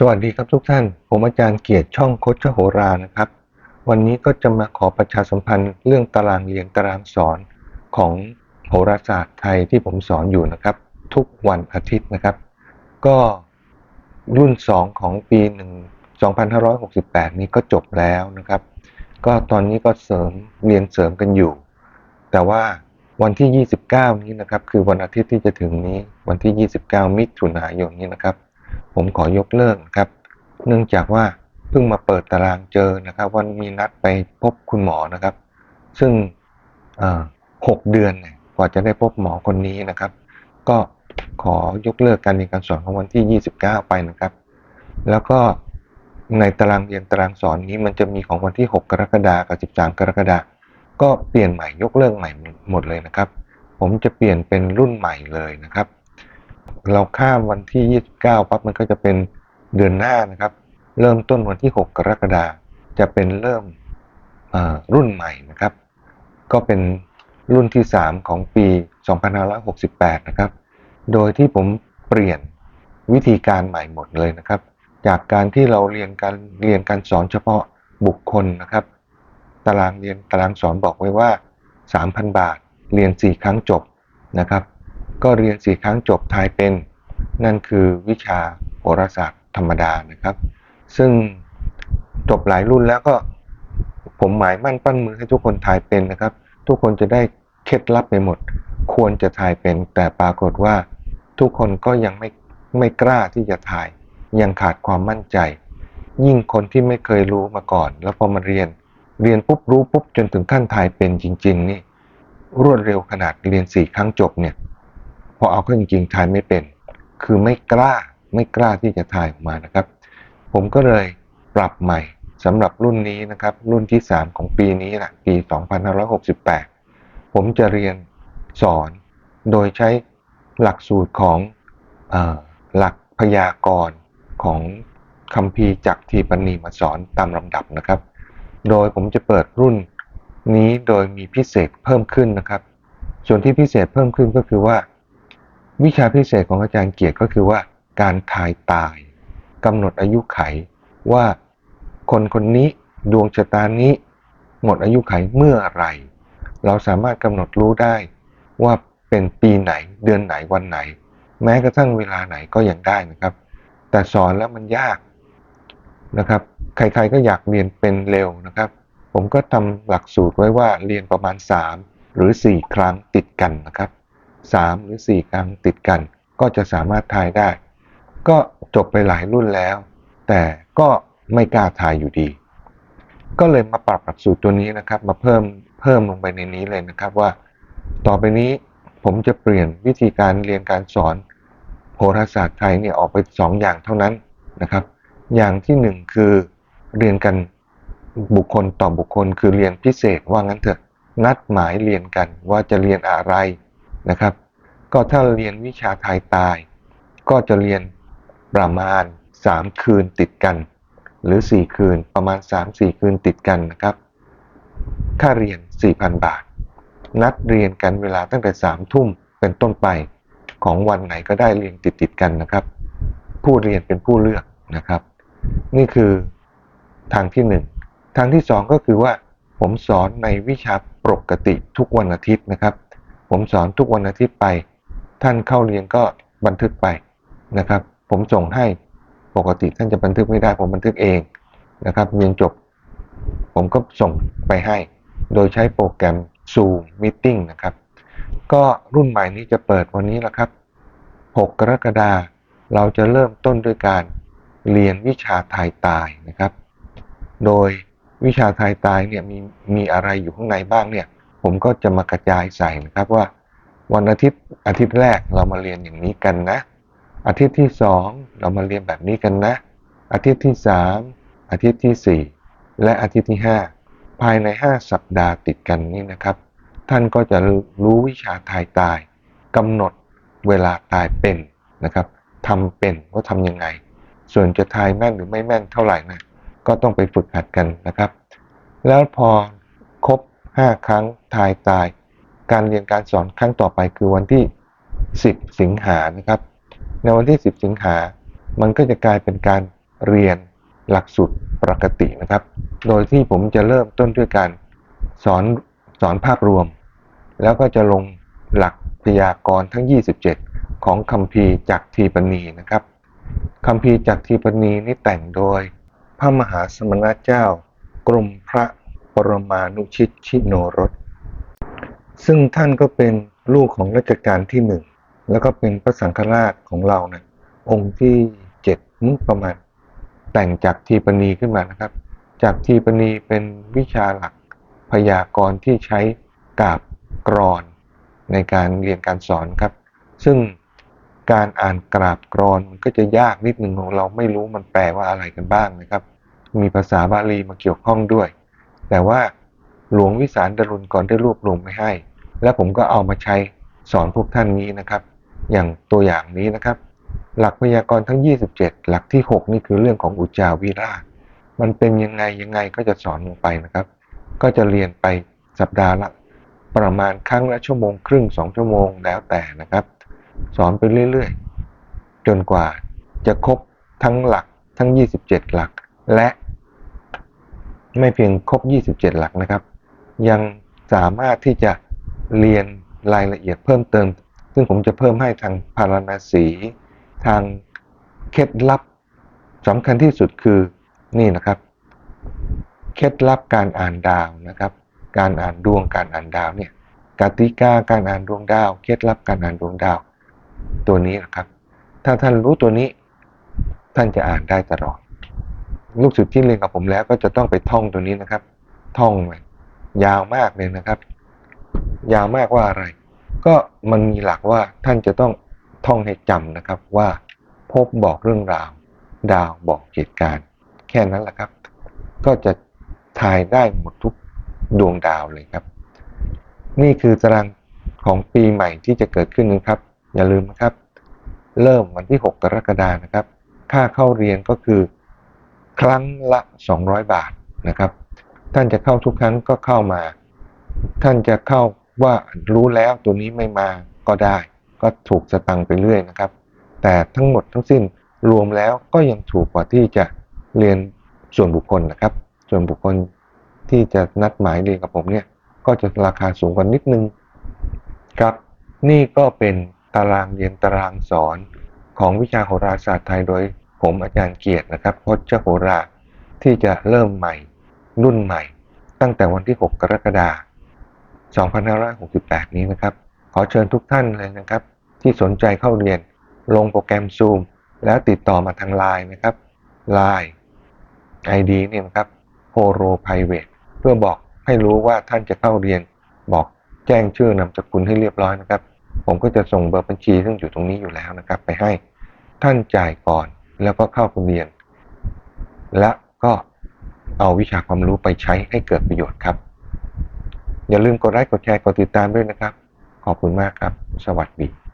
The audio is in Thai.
สวัสดีครับทุกท่าน ผมอาจารย์เกียรติช่องโคชโหรานะครับ วันนี้ก็จะมาขอประชาสัมพันธ์เรื่องตารางเรียนตารางสอนของโหราศาสตร์ไทยที่ผมสอนอยู่นะครับ ทุกวันอาทิตย์นะครับ ก็รุ่น 2 ของปี 1 2568 นี้ก็จบแล้วนะครับ ก็ตอนนี้ก็เสริมเรียนเสริมกันอยู่ แต่ว่าวันที่ 29 นี้นะครับ คือวันอาทิตย์ที่จะถึงนี้วันที่ 29 มิถุนายนนี้นะครับ ผมขอยกเลิกนะครับ เนื่องจากว่าเพิ่งมาเปิดตารางเจอนะครับวันมีนัดไปพบคุณหมอนะครับ ซึ่งหกเดือนกว่าจะได้พบหมอคนนี้นะครับ ก็ขอยกเลิกการเรียนการสอนของวันที่ 29 ไปนะครับ แล้วก็ในตารางเรียนตารางสอนนี้มันจะมีของวันที่ 6 กรกฎาคมกับ 13 กรกฎาคมก็เปลี่ยนใหม่ยกเลิกใหม่หมดเลยนะครับ ผมจะเปลี่ยนเป็นรุ่นใหม่เลยนะครับ เราข้ามวันที่ 29ปั๊บมันก็จะเป็นเดือนหน้านะครับ เริ่มต้นวันที่ 6 กรกฎาคมจะเป็นเริ่มรุ่นใหม่นะครับ ก็เป็นรุ่นที่ 3 ของปี 2568 นะครับ โดยที่ผมเปลี่ยนวิธีการใหม่หมดเลยนะครับ จากการที่เราเรียนการเรียนการสอนเฉพาะบุคคลนะครับ ตารางเรียนตารางสอนบอกไว้ว่า 3,000 บาท เรียน 4 ครั้งจบนะครับ ก็เรียน4ครั้งจบทายเป็น นั่นคือวิชาโหราศาสตร์ธรรมดานะครับ ซึ่งจบหลายรุ่นแล้วก็ผมหมายมั่นปั้นมือให้ทุกคนทายเป็นนะครับ ทุกคนจะได้เคล็ดลับไปหมด ควรจะทายเป็น แต่ปรากฏว่าทุกคนก็ยังไม่ไม่กล้าที่จะทาย ยังขาดความมั่นใจ ยิ่งคนที่ไม่เคยรู้มาก่อน แล้วพอมาเรียน เรียนปุ๊บรู้ปุ๊บจนถึงขั้นทายเป็นจริง ๆ นี่รวดเร็วขนาดเรียนสี่ครั้งจบเนี่ย อเอาเข้าจริงๆทายไม่เป็น คือไม่กล้าไม่กล้าที่จะทายออกมานะครับ ผมก็เลยปรับใหม่สำหรับรุ่นนี้นะครับ รุ่นที่ 3 ของปีนี้แหละปี 2568 ผมจะเรียนสอนโดยใช้หลักสูตรของอหลักพยากรณ์ของคัมภีจักทีปณีมาสอนตามลำดับนะครับ โดยผมจะเปิดรุ่นนี้โดยมีพิเศษเพิ่มขึ้นนะครับ ส่วนที่พิเศษเพิ่มขึ้นก็คือว่า วิชาพิเศษของอาจารย์เกียรติก็คือว่าการทายตายกำหนดอายุไขว่าคนคนนี้ดวงชะตานี้ หมดอายุไขเมื่อไรเราสามารถกำหนดรู้ได้ว่าเป็นปีไหนเดือนไหนวันไหน แม้กระทั่งเวลาไหนก็ยังได้นะครับ แต่สอนแล้วมันยากนะครับ ใครๆก็อยากเรียนเป็นเร็วนะครับ ผมก็ทำหลักสูตรไว้ว่าเรียนประมาณ 3 หรือ 4 ครั้งติดกันนะครับ 3 หรือ 4 ครั้งติดกัน ก็จะสามารถทายได้ ก็จบไปหลายรุ่นแล้ว แต่ก็ไม่กล้าทายอยู่ดี ก็เลยมาปรับหลักสูตรตัวนี้นะครับ มาเพิ่มเพิ่มลงไปในนี้เลยนะครับว่า ต่อไปนี้ผมจะเปลี่ยนวิธีการเรียนการสอนโหราศาสตร์ไทยเนี่ยออกไปสองอย่างเท่านั้นนะครับ อย่างที่หนึ่งคือเรียนกันบุคคลต่อบุคคล คือเรียนพิเศษว่างั้นเถอะนัดหมายเรียนกันว่าจะเรียนอะไร นะครับ ก็ถ้าเรียนวิชาไทยตาย ก็จะเรียนประมาณ 3 คืนติดกัน หรือ 4 คืนประมาณ 3-4 คืนติดกันนะครับ ค่าเรียน 4,000 บาท นัดเรียนกันเวลาตั้งแต่ 3 ทุ่มเป็นต้นไปของวันไหนก็ได้เรียนติดติดกันนะครับ ผู้เรียนเป็นผู้เลือกนะครับ นี่คือทางที่หนึ่งทางที่สองก็คือว่าผมสอนในวิชาปกติทุกวันอาทิตย์นะครับ ผมสอนทุกวันอาทิตย์ไป ท่านเข้าเรียนก็บันทึกไปนะครับ ผมส่งให้ปกติท่านจะบันทึกไม่ได้ ผมบันทึกเองนะครับเรียนจบ ผมก็ส่งไปให้ โดยใช้โปรแกรม Zoom Meeting นะครับ ก็รุ่นใหม่นี้จะเปิดวันนี้แล้วครับ 6 กรกฎาคมเราจะเริ่มต้นด้วยการเรียนวิชาไทยตายนะครับ โดยวิชาไทยตายเนี่ยมีมีอะไรอยู่ข้างในบ้างเนี่ย ผมก็จะมากระจายใส่นะครับว่า วันอาทิตย์อาทิตย์แรกเรามาเรียนอย่างนี้กันนะ อาทิตย์ที่สองเรามาเรียนแบบนี้กันนะ อาทิตย์ที่สามอาทิตย์ที่สี่และอาทิตย์ที่ห้าภายในห้าสัปดาห์ติดกันนี้นะครับ ท่านก็จะรู้วิชาทายตายกำหนดเวลาตายเป็นนะครับทำเป็นว่าทำยังไง ส่วนจะทายแม่นหรือไม่แม่นเท่าไหร่นะก็ต้องไปฝึกหัดกันนะครับ แล้วพอครบ 5 ครั้งทายตาย การเรียนการสอนครั้งต่อไปคือวันที่ 10 สิงหานะครับ ในวันที่ 10 สิงหา มันก็จะกลายเป็นการเรียนหลักสูตรปกตินะครับ โดยที่ผมจะเริ่มต้นด้วยการสอนสอนภาพรวม แล้วก็จะลงหลักพยากรณ์ทั้ง 27 ของคัมภีร์จากทีปณีนะครับคัมภีร์จากทีปณีนี่แต่งโดย พระมหาสมณเจ้ากรมพระ ปรมานุชิตชิโนรส ซึ่งท่านก็เป็นลูกของรัชกาลที่หนึ่ง แล้วก็เป็นพระสังฆราชของเรานะองค์ที่เจ็ดมุประมาณ แต่งจากทีปณีขึ้นมานะครับ จากทีปณีเป็นวิชาหลักพยากรณ์ที่ใช้กาบกรอนในการเรียนการสอนครับ ซึ่งการอ่านกราบกรอนมันก็จะยากนิดหนึ่งของเราไม่รู้มันแปลว่าอะไรกันบ้างนะครับ มีภาษาบาลีมาเกี่ยวข้องด้วย แต่ว่าหลวงวิสารดรุณก่อนได้รวบรวมไว้ให้ และผมก็เอามาใช้สอนพวกท่านนี้นะครับ อย่างตัวอย่างนี้นะครับ หลักพยากรณ์ทั้ง 27 หลักที่ 6 นี่คือเรื่องของอุจจาวิราชมันเป็นยังไงยังไงก็จะสอนลงไปนะครับ ก็จะเรียนไปสัปดาห์ละประมาณครั้งละชั่วโมงครึ่งสองชั่วโมงแล้วแต่นะครับ สอนไปเรื่อยๆ จนกว่าจะครบทั้งหลักทั้ง 27 หลัก และ ไม่เพียงครบ 27 หลักนะครับ ยังสามารถที่จะเรียนรายละเอียดเพิ่มเติม ซึ่งผมจะเพิ่มให้ทางพาราณสี ทางเคล็ดลับสำคัญที่สุดคือนี่นะครับเคล็ดลับการอ่านดาวนะครับ การอ่านดวงการอ่านดาวเนี่ยกติกาการอ่านดวงดาวเคล็ดลับการอ่านดวงดาว ตัวนี้นะครับ ถ้าท่านรู้ตัวนี้ ท่านจะอ่านได้ตลอด ลูกศิษย์ที่เรียนกับผมแล้วก็จะต้องไปท่องตัวนี้นะครับ ท่องมันยาวมากเลยนะครับ ยาวมากว่าอะไร ก็มันมีหลักว่าท่านจะต้องท่องให้จำนะครับว่าพบบอกเรื่องราว ดาวบอกเหตุการณ์ แค่นั้นแหละครับ ก็จะทายได้หมดทุกดวงดาวเลยครับ นี่คือตารางของปีใหม่ที่จะเกิดขึ้นนะครับ อย่าลืมนะครับ เริ่มวันที่ 6 กรกฎานะครับ ค่าเข้าเรียนก็คือ ครั้งละ 200 บาทนะครับ ท่านจะเข้าทุกครั้งก็เข้ามา ท่านจะเข้าว่ารู้แล้วตัวนี้ไม่มาก็ได้ ก็ถูกสตังค์ไปเรื่อยนะครับ แต่ทั้งหมดทั้งสิ้นรวมแล้วก็ยังถูกกว่าที่จะเรียนส่วนบุคคลนะครับ ส่วนบุคคลที่จะนัดหมายเรียนกับผมเนี่ยก็จะราคาสูงกว่านิดนึงครับ นี่ก็เป็นตารางเรียนตารางสอนของวิชาโหราศาสตร์ไทยโดย ผมอาจารย์เกียรตินะครับพจน์โหราที่จะเริ่มใหม่ รุ่นใหม่ ตั้งแต่วันที่ 6 กรกฎาคม 2568 นี้นะครับ ขอเชิญทุกท่านเลยนะครับ ที่สนใจเข้าเรียนลงโปรแกรม Zoom แล้วติดต่อมาทาง Line นะครับ Line ID เนี่ยนะครับ Horo Private เพื่อบอกให้รู้ว่าท่านจะเข้าเรียนบอกแจ้งชื่อนามสกุลให้เรียบร้อยนะครับ ผมก็จะส่งเบอร์บัญชีซึ่งอยู่ตรงนี้อยู่แล้วนะครับ ไปให้ท่านจ่ายก่อน แล้วก็เข้าเรียน และก็เอาวิชาความรู้ไปใช้ให้เกิดประโยชน์ครับ อย่าลืมกดไลค์กดแชร์กดติดตามด้วยนะครับ ขอบคุณมากครับ สวัสดี